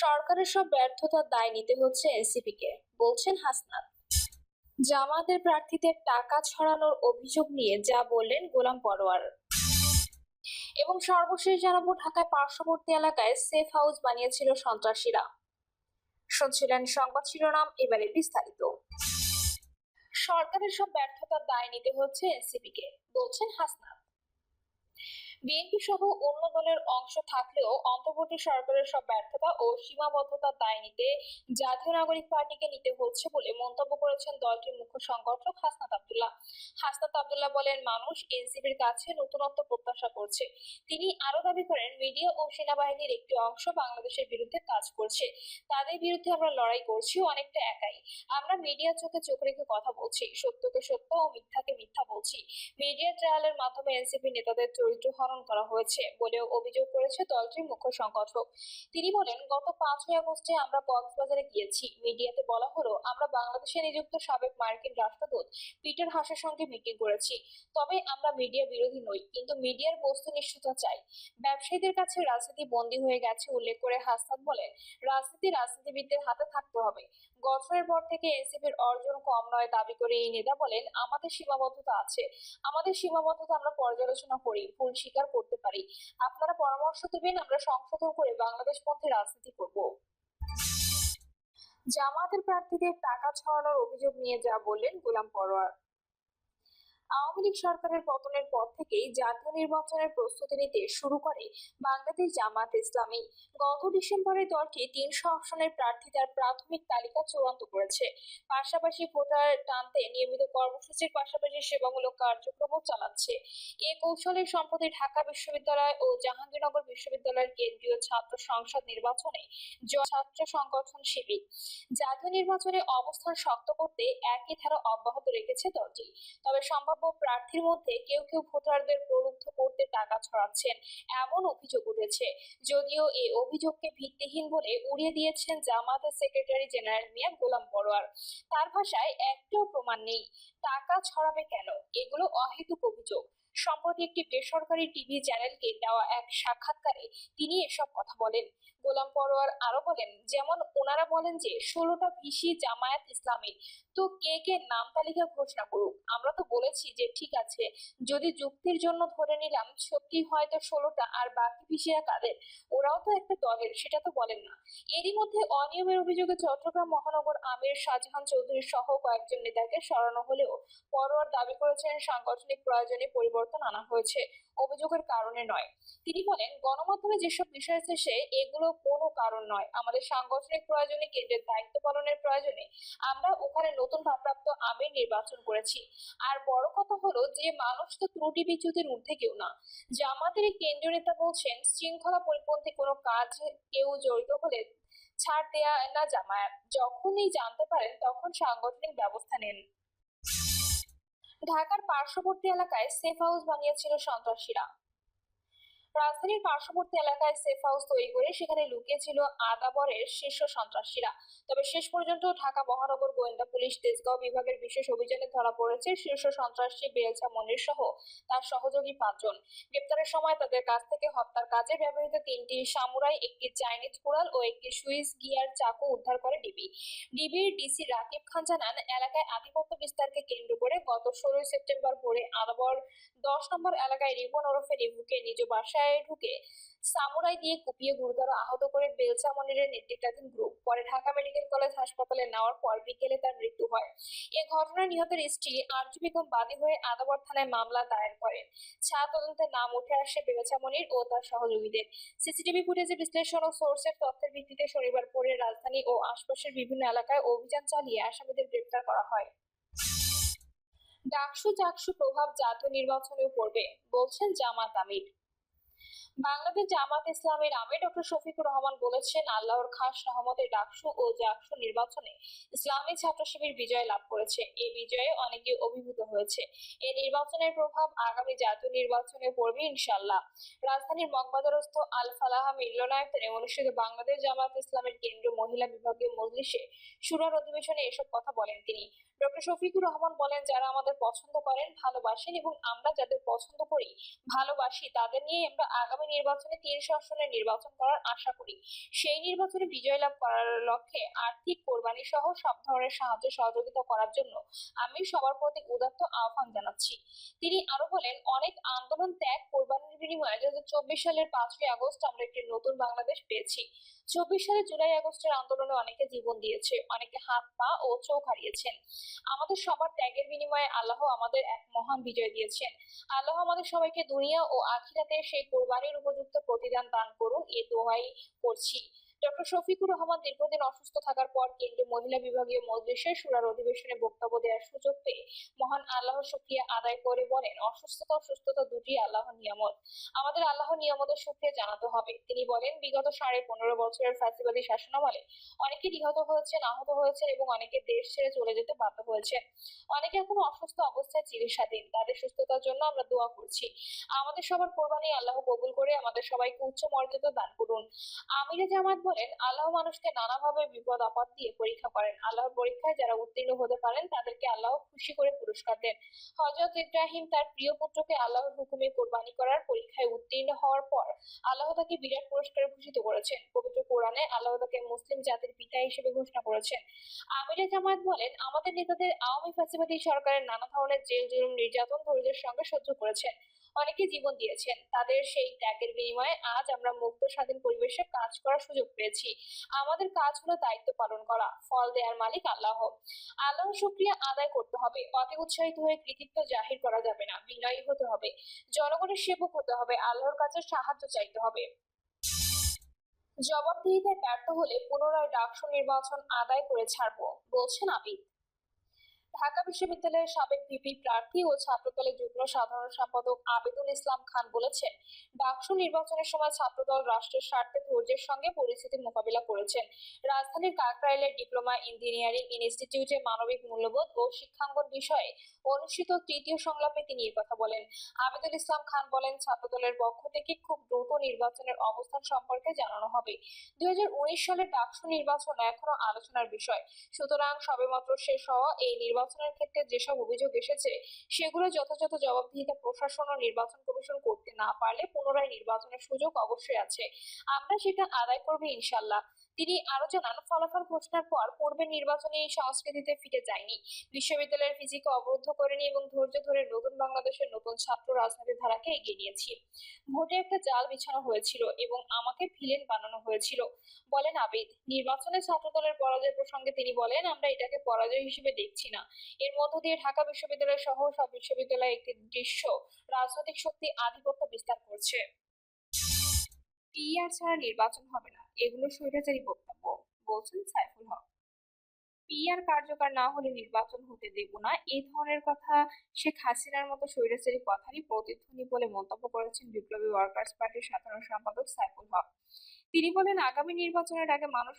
সরকারের সব ব্যর্থতার দায় নিতে হচ্ছে এনসিপিকে, বলছেন হাসনাত। জামাতের প্রার্থীদের টাকা ছড়ানোর অভিযোগ নিয়ে যা বললেন গোলাম পরোয়ার। এবং সর্বশেষ জানাব ঢাকায় পার্শ্ববর্তী এলাকায় সেফ হাউস বানিয়েছিল সন্ত্রাসীরা। শুনছিলেন সংবাদ শিরোনাম, এবারে বিস্তারিত। সরকারের সব ব্যর্থতার দায় নিতে হচ্ছে এনসিপিকে, বলছেন হাসনাত। বিএনপি সহ অন্য দলের অংশ থাকলেও অন্তর্বর্তী সরকারের সব ব্যর্থতা ও সীমাবদ্ধতার দায় নিতে জাতীয় নাগরিক পার্টিকে নিতে হচ্ছে বলে মন্তব্য করেছেন দলটির মুখ্য সংগঠক হাসনাত আব্দুল্লাহ। হাসনাত আব্দুল্লাহ বলেন, মানুষ এনসিপির কাছে নতুনত্ব প্রত্যাশা করছে। তিনি আরও দাবি করেন, মিডিয়া ও সেনাবাহিনীর একটি অংশ বাংলাদেশের বিরুদ্ধে কাজ করছে। তাদের বিরুদ্ধে আমরা লড়াই করছি, অনেকটা একাই। আমরা মিডিয়ার চোখে চোখ রেখে কথা বলছি, সত্যকে সত্য ও মিথ্যাকে মিথ্যা বলছি। মিডিয়া ট্রায়ালের মাধ্যমে এনসিপি নেতাদের চরিত্র হরণ করা হয়েছে বলেও অভিযোগ করেছে দলটির মুখ্য সংগঠক। তিনি বলেন, গত পাঁচই আগস্টে আমরা কক্সবাজারে গিয়েছি। মিডিয়াতে বলা হলো, আমরা বাংলাদেশে নিযুক্ত সাবেক মার্কিন রাষ্ট্রদূত পিটার হাসের সঙ্গে মিটিং করেছি। তবে আমরা মিডিয়া বিরোধী নই, কিন্তু মিডিয়ার বস্তুনিষ্ঠতা চাই। ব্যবসায়ীদের কাছে রাজনীতি বন্দী হয়ে গেছে উল্লেখ করে হাসনাত বলেন, রাজনীতি রাজনীতিবিদদের হাতে থাকতে হবে। গঠনের পর থেকে এনসিপির অর্জন কম নয় দাবি করে এই নেতা বলেন, আমাদের সীমাবদ্ধতা আছে। আমাদের সীমাবদ্ধতা আমরা পর্যালোচনা করি, ভুল স্বীকার করতে পারি। আপনারা পরামর্শ দেবেন, আমরা সংশোধন করে বাংলাদেশ পথে রাজনীতি করব। জামাতের প্রার্থীদের টাকা ছড়ানোর অভিযোগ নিয়ে যা বললেন গোলাম পরোয়ার। আওয়ামী লীগ সরকারের পতনের পর থেকেই জাতীয় নির্বাচনের প্রস্তুতি নিতে শুরু করে বাংলাদেশ জামাত ইসলামী। গত ডিসেম্বরে দলটি তিনশো আসনের প্রার্থী তার প্রাথমিক তালিকা চূড়ান্ত করেছে। পাশাপাশি ভোটার টানতে নিয়মিত কর্মসূচির পাশাপাশি সেবামূলক কার্যক্রমও চালাচ্ছে। এ কৌশলে সম্প্রতি ঢাকা বিশ্ববিদ্যালয় ও জাহাঙ্গীরনগর বিশ্ববিদ্যালয়ের কেন্দ্রীয় ছাত্র সংসদ নির্বাচনে ছাত্র সংগঠন শিবির। জাতীয় নির্বাচনে অবস্থান শক্ত করতে একই ধারা অব্যাহত রেখেছে দলটি। তবে সম্ভাব্য প্রার্থীর মধ্যে কেউ কেউ ভোটারদের প্রলুব্ধ করতে টাকা ছড়াচ্ছেন, এমন অভিযোগ উঠেছে। যদিও এই অভিযোগকে ভিত্তিহীন বলে উড়িয়ে দিয়েছেন জামাতের সেক্রেটারি জেনারেল মিয়া গোলাম বড়োয়ার তার ভাষায় একটাও প্রমাণ নেই। টাকা ছড়াবে কেন? এগুলো অহেতুক অভিযোগ। সম্প্রতি একটি বেসরকারি টিভি চ্যানেলকে দেওয়া এক সাক্ষাৎকারে তিনি এসব কথা বলেন। গোলাম পরোয়ার আরও বলেন, যেমন ওনারা বলেন যে, ষোলোটা ভিসি জামায়াত ইসলামী তো কে কে নাম তালিকা ঘোষণা করুক? আমরা তো বলেছি যে, ঠিক আছে, যদি যুক্তির জন্য ধরে নিলাম, সত্যি হয়তো ষোলোটা আর বাকি ভিসিরা কাদের? ওরাও তো একটা দলের, সেটা তো বলেন না। এরই মধ্যে অনিয়মের অভিযোগে চট্টগ্রাম মহানগর আমির শাহজাহান চৌধুরী সহ কয়েকজন নেতাকে সরানো হলেও পরোয়ার দাবি করেছেন সাংগঠনিক প্রয়োজনে পরিবর্তন আনা হয়েছে অভিযোগের কারণে নয়। তিনি বলেন, গণমাধ্যমে যেসব বিষয় এসেছে এগুলো কোনো কারণ নয়। আমাদের সাংগঠনিক প্রয়োজনে, কেন্দ্রের দায়িত্ব পালনের প্রয়োজনে আমরা ওখানে নতুন ভারপ্রাপ্ত আমির নির্বাচন করেছি। আর বড় কথা হলো যে মানুষ তো ত্রুটি বিচ্যুতির ঊর্ধ্বে কেউ না। জামাতের কেন্দ্রীয় নেতা বলছেন, শৃঙ্খলা পরিপন্থী কোনো কাজ কেউ জড়িত হলে ছাড় দেয়া না জামায়াত। যখনই জানতে পারেন, তখন সাংগঠনিক ব্যবস্থা নেন। ঢাকার পার্শ্ববর্তী এলাকায় সেফ হাউস বানিয়েছিল সন্ত্রাসীরা। রাজধানীর পার্শ্ববর্তী এলাকায় সেফ হাউস তৈরি করে সেখানে লুকিয়েছিল আদাবরের শীর্ষ সন্ত্রাসীরা। তবে শেষ পর্যন্ত ঢাকা মহানগর গোয়েন্দা পুলিশ তেজগাঁও বিভাগের বিশেষ অভিযানে ধরা পড়েছে শীর্ষ সন্ত্রাসী বেলছা মনির সহ তার সহযোগী পাঁচজন। গ্রেপ্তারের সময় তাদের কাছ থেকে হত্যার কাজে ব্যবহৃত তিনটি সামুরাই, একটি চাইনিজ কুড়াল ও একটি সুইস গিয়ার চাকু উদ্ধার করে ডিবি। ডিবির ডিসি রাকিব খান জানান, এলাকায় আধিপত্য বিস্তারকে কেন্দ্র করে গত ষোলোই সেপ্টেম্বর ভোরে আদাবর দশ নম্বর এলাকায় রিপন ওরফে রিভুকে নিজ বাসায় ঢুকে সামুরাই দিয়ে কুপিয়ে গুরুতর আহত করে বেলচা মনিরের নেতৃত্বাধীন গ্রুপ পরে ঢাকা মেডিকেল কলেজ হাসপাতালে নেওয়ার পর বিকেলে তার মৃত্যু হয়। এ ঘটনায় নিহতের স্ত্রী আরজু বেগম বাদী হয়ে আদাবর থানায় মামলা দায়ের করেন। ছা তদন্তে নাম উঠে আসে বেলচা মনির ও তার সহযোগীদের। সিসিটিভি ফুটেজে বিশ্লেষণ ও সোর্সের তথ্যের ভিত্তিতে শনিবার ভোরে রাজধানী ও আশপাশের বিভিন্ন এলাকায় অভিযান চালিয়ে আসামিদের গ্রেপ্তার করা হয়। ডাকসু চাকসু প্রভাব জাতীয় নির্বাচনেও পড়বে, বলছেন জামাত আমির। বাংলাদেশ জামাত ইসলামের আমির ডক্টর শফিকুর রহমান বলেছেন, আল্লাহর খাস রহমতে ডাকসু ও জাকসু নির্বাচনে ইসলামী ছাত্র শিবির বিজয় লাভ করেছে। এই বিজয়ে অনেকে অভিভূত হয়েছে। এই নির্বাচনের প্রভাব আগামী জাতীয় নির্বাচনে পড়বে ইনশাল্লাহ রাজধানীর মগবাজারস্থ আল ফালাহ মিলনায়তনে অনুষ্ঠিত বাংলাদেশ জামাত ইসলামের কেন্দ্রীয় মহিলা বিভাগীয় মজলিসে সুরার অধিবেশনে এসব কথা বলেন তিনি। ডক্টর শফিকুর রহমান বলেন, যারা আমাদের পছন্দ করেন, ভালোবাসেন এবং আমরা যাদের পছন্দ করি, ভালোবাসি, তাদের নিয়ে আমরা আগামী নির্বাচনে তিনশো আসনে নির্বাচন করার আশা করি। সেই নির্বাচনে বিজয় লাভ করার লক্ষ্যে আর্থিক কোরবানি সহ সব ধরনের সাহায্য সহযোগিতা করার জন্য আমি সবার প্রতি উদাত্ত আহ্বান জানাচ্ছি। তিনি আরও বলেন, অনেক আন্দোলন ত্যাগ বিনিময়ে চব্বিশ সালের পাঁচই আগস্ট আমরা একটি নতুন বাংলাদেশ পেয়েছি। চব্বিশ সালে জুলাই আগস্টের আন্দোলনে অনেকে জীবন দিয়েছে, অনেকে হাত, পা ও চোখ হারিয়েছেন। আমাদের সবার ত্যাগের বিনিময়ে আল্লাহ আমাদের এক মহান বিজয় দিয়েছেন। আল্লাহ আমাদের সবাইকে দুনিয়া ও আখিরাতে সেই কোরবানির উপযুক্ত প্রতিদান দান করুন, এ দোহাই করছি। ডক্টর শফিকুর রহমান দীর্ঘদিন অসুস্থ থাকার পর কেন্দ্রীয় মহিলা বিভাগীয় মজলিসের সুরার অধিবেশনে বক্তব্য দেওয়ার সুযোগ পেয়ে মহান আল্লাহর শুক্রিয়া আদায় করে বলেন, অসুস্থতা ও সুস্থতা দুটি আল্লাহর নিয়ামত। আমাদের আল্লাহর নিয়ামতের শুক্রিয়া জানাতে হবে। তিনি বলেন, বিগত সাড়ে পনেরো বছরের ফ্যাসিবাদী শাসনামলে অনেকে নিহত হয়েছেন, আহত হয়েছেন এবং অনেকে দেশ ছেড়ে চলে যেতে বাধ্য হয়েছেন। অনেকে এখনও অসুস্থ অবস্থায় চিকিৎসাধীন তাদের সুস্থতার জন্য আমরা দোয়া করছি। আমাদের সবার কোরবানি আল্লাহ কবুল করে আমাদের সবাইকে উচ্চ মর্যাদা দান করুন। আমিরে জামাত বলেন, আল্লাহ মানুষকে নানাভাবে বিপদ, আপদ দিয়ে পরীক্ষা করেন। আল্লাহর পরীক্ষায় যারা উত্তীর্ণ হতে পারেন, তাদেরকে আল্লাহ খুশি করে পুরস্কার দেন। হজরত ইব্রাহিম তার প্রিয় পুত্রকে আল্লাহর হুকুমে কোরবানি করার পরীক্ষায় উত্তীর্ণ হওয়ার পর আল্লাহ তাকে বিরাট পুরস্কারে ভূষিত করেছেন। পবিত্র কোরআনে আল্লাহ তাকে মুসলিম জাতির পিতা হিসেবে ঘোষণা করেছেন। আমিরে জামায়াত বলেন, আমাদের নেতাদের আওয়ামী ফ্যাসিবাদী সরকারের নানা ধরনের জেল জুলুম, নির্যাতন ধৈর্যের সঙ্গে সহ্য করেছেন। অনেকে জীবন দিয়েছেন। তাদের সেই ত্যাগের বিনিময়ে আজ আমরা মুক্ত, স্বাধীন পরিবেশে কাজ করার সুযোগ পেয়েছি। আমাদের কাজ হলো দায়িত্ব পালন করা, ফল দেওয়ার মালিক আল্লাহ। আল্লাহর শুক্রিয়া আদায় করতে হবে। অতি উৎসাহিত হয়ে কৃতিত্ব জাহির করা যাবে না। বিনয়ী হতে হবে। জনগণের সেবক হতে হবে। আল্লাহর কাছে সাহায্য চাইতে হবে। জবাবদিহিতায় ব্যর্থ হলে পুনরায় ডাকসু নির্বাচন আদায় করে ছাড়বো, বলছেন আবিদ। ঢাকা বিশ্ববিদ্যালয়ের সাবেক ভিপি প্রার্থী ও ছাত্রদলের যুগ্ম সাধারণ সম্পাদক আবেদুল ইসলাম খান বলেছেন, ডাকসু নির্বাচনের সময় ছাত্রদল রাষ্ট্রের স্বার্থে ধৈর্যের সঙ্গে পরিস্থিতি মোকাবিলা করেছেন। রাজধানীর কাকরাইলের ডিপ্লোমা ইঞ্জিনিয়ারিং ইনস্টিটিউটে মানবিক মূল্যবোধ ও শিক্ষাঙ্গন বিষয়ে অনুষ্ঠিত তৃতীয় সংলাপে তিনি কথা বলেন। আবেদুল ইসলাম খান বলেন, ছাত্রদলের পক্ষ থেকে খুব দ্রুত নির্বাচনের অবস্থান সম্পর্কে জানানো হবে। দুই সালের ডাকসু নির্বাচন এখনও আলোচনার বিষয়। সুতরাং সবেমাত্র শেষ হওয়া এই নির্বাচনের ক্ষেত্রে যেসব অভিযোগ এসেছে, সেগুলো যথাযথ জবাবদিহিতা প্রশাসন ও নির্বাচন কমিশন করতে না পারলে পুনরায় নির্বাচনের সুযোগ অবশ্যই আছে। আমরা সেটা আদায় করব ইনশাল্লাহ। তিনি আরও জানান, ফলাফল ঘোষণার পর পূর্বের নির্বাচনে এই সংস্কৃতিতে ফিরে যায়নি। বিশ্ববিদ্যালয়ের ফিজিকে অবরুদ্ধ করেনি এবং ধৈর্য ধরে নতুন বাংলাদেশের নতুন ছাত্র রাজনীতির ধারাকে এগিয়ে নিয়েছি। ভোটে একটা জাল বিছানো হয়েছিল এবং আমাকে ভিলেন বানানো হয়েছিল। বলেন আবিদ, নির্বাচনে ছাত্রদলের পরাজয় প্রসঙ্গে তিনি বলেন, আমরা এটাকে পরাজয় হিসেবে দেখছি না। এর মধ্য দিয়ে ঢাকা বিশ্ববিদ্যালয় সহ সব বিশ্ববিদ্যালয়ে একটি দৃশ্য রাজনৈতিক শক্তি আধিপত্য বিস্তার করছে। পিআর ছাড়া নির্বাচন হবে না। এগুলো স্বৈরাচারী বক্তব্য, বলছেন সাইফুল হক। পিআর কার্যকর না হলে নির্বাচন হতে দেব না এই ধরনের কথা শেখ হাসিনার মতো স্বৈরাচারী কথারই প্রতিধ্বনি বলে মন্তব্য করেছেন বিপ্লবী ওয়ার্কার্স পার্টির সাধারণ সম্পাদক সাইফুল হক। তিনি বলেন, আগামী নির্বাচনের আগে মানুষ